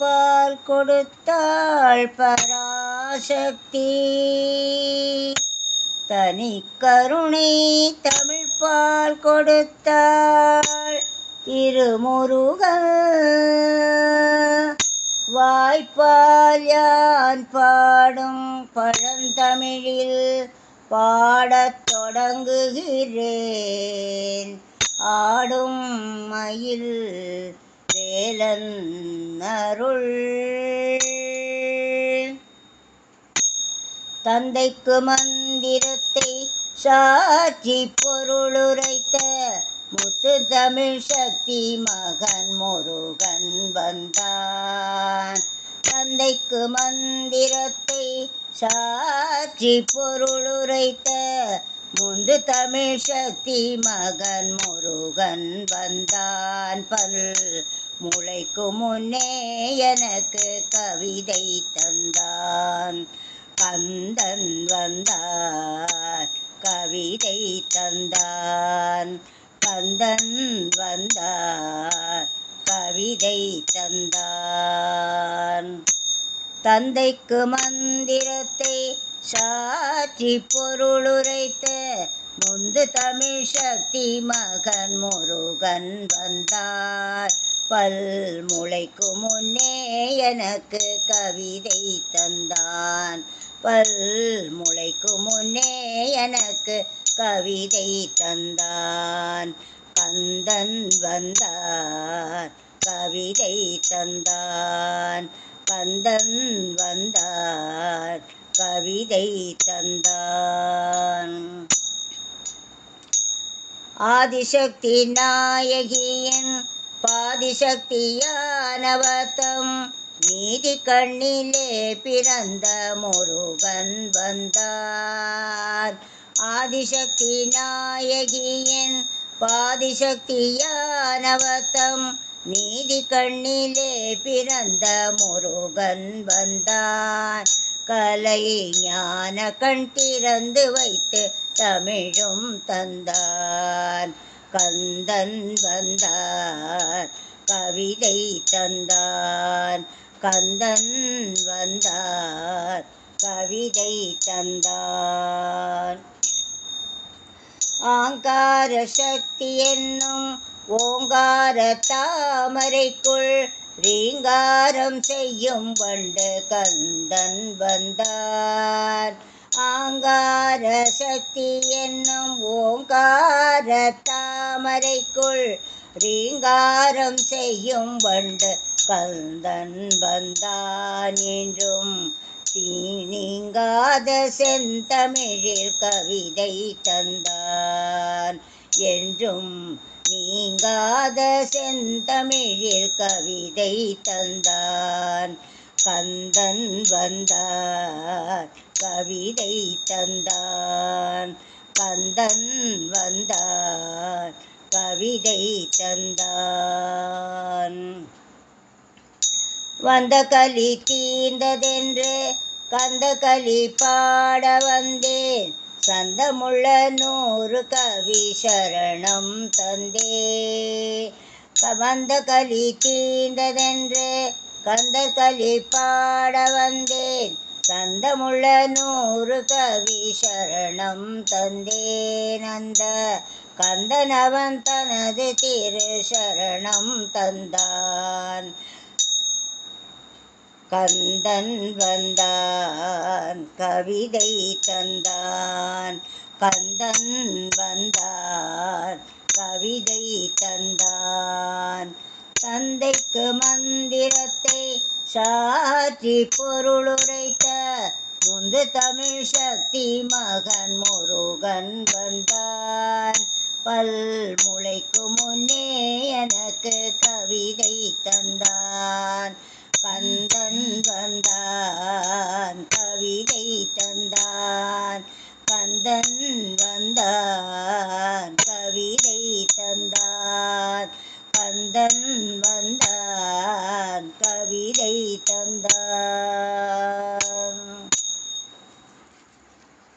வாய்ப்பால் கொடுத்தாள் பராசக்தி. தனி கருணை தமிழ்பால் கொடுத்தாள் திருமுருகன். வாய்ப்பால் யான் பாடும் பழந்தமிழில் பாடத் தொடங்குகிறேன். ஆடும் மயில் வேலன் அருள் தந்தைக்கு மந்திரத்தை சாட்சி பொருளுரைத்த முத்து தமிழ் சக்தி மகன் முருகன் வந்தான். தந்தைக்கு மந்திரத்தை சாட்சி பொருளுரைத்த முந்து தமிழ் சக்தி மகன் முருகன் வந்தான். பல் முளைக்கு முன்னே எனக்கு கவிதை தந்தான். கந்தன் வந்தார் கவிதை தந்தான். கந்தன் வந்தார் கவிதை தந்தான். தந்தைக்கு மந்திரத்தை சாற்றி பொருளுரைத்த முந்து தமிழ் சக்தி மகன் முருகன் வந்தார். பல் முளைக்கு முன்னே எனக்கு கவிதை தந்தான். பல் முளைக்கு முன்னே எனக்கு கவிதை தந்தான். கந்தன் வந்தான் கவிதை தந்தான். கந்தன் வந்தான் கவிதை தந்தான். ஆதிசக்தி நாயகியின் பாதிசக்தியானவத்தம். நீதி கண்ணிலே பிறந்த முருகன் வந்தார். ஆதிசக்தி நாயகியின் பாதிசக்தியானவத்தம். நீதி கண்ணிலே பிறந்த முருகன் வந்தார். கலை ஞான கண் திறந்து வைத்து தமிழும் தந்தான் கந்தன் வந்தார் கவிதை தந்தார். கந்தன் வந்தார் கவிதை தந்தார். ஆங்கார சக்தி என்னும் ஓங்கார தாமரைக்குள் ரீங்காரம் செய்யும் வண்டு கந்தன் வந்தார். ஆங்கார சக்தி என்னும் ஓங்கார தா தாமரைக்குள் ரீங்காரம் செய்யும் வண்டு கந்தன் வந்தான் என்றும் தீ நீங்காத செந்தமிழில் கவிதை தந்தான் என்றும் நீங்காத செந்தமிழில் கவிதை தந்தான். கந்தன் வந்தான் கவிதை தந்தான். கந்தன் வந்தான் கவிதை தந்தான். வந்த கலி தீர்ந்ததென்று கந்த கலி பாட வந்தேன். சந்தமுள்ள நூறு கவி சரணம் தந்தே வந்த கலி தீர்ந்ததென்று கந்த கலி பாட வந்தேன். தந்தமுள்ள நூறு கவி சரணம் தந்தே நந்த. கந்தனவன் தனது திரு சரணம் தந்தான். கந்தன் வந்தான் கவிதை தந்தான். கந்தன் வந்தான் கவிதை தந்தான். தந்தைக்கு மந்திரத்தை சாற்றி பொருளுரைத்த முந்து தமிழ் சக்தி மகன் முருகன் வந்தான். பல் முளைக்கு முன்னே எனக்கு கவிதை தந்தான். கந்தன் வந்தான் கவிதை தந்தான். கந்தன் வந்தான் கவிதை தந்தான். கந்தன் வந்தான் கவிதை தந்தான்.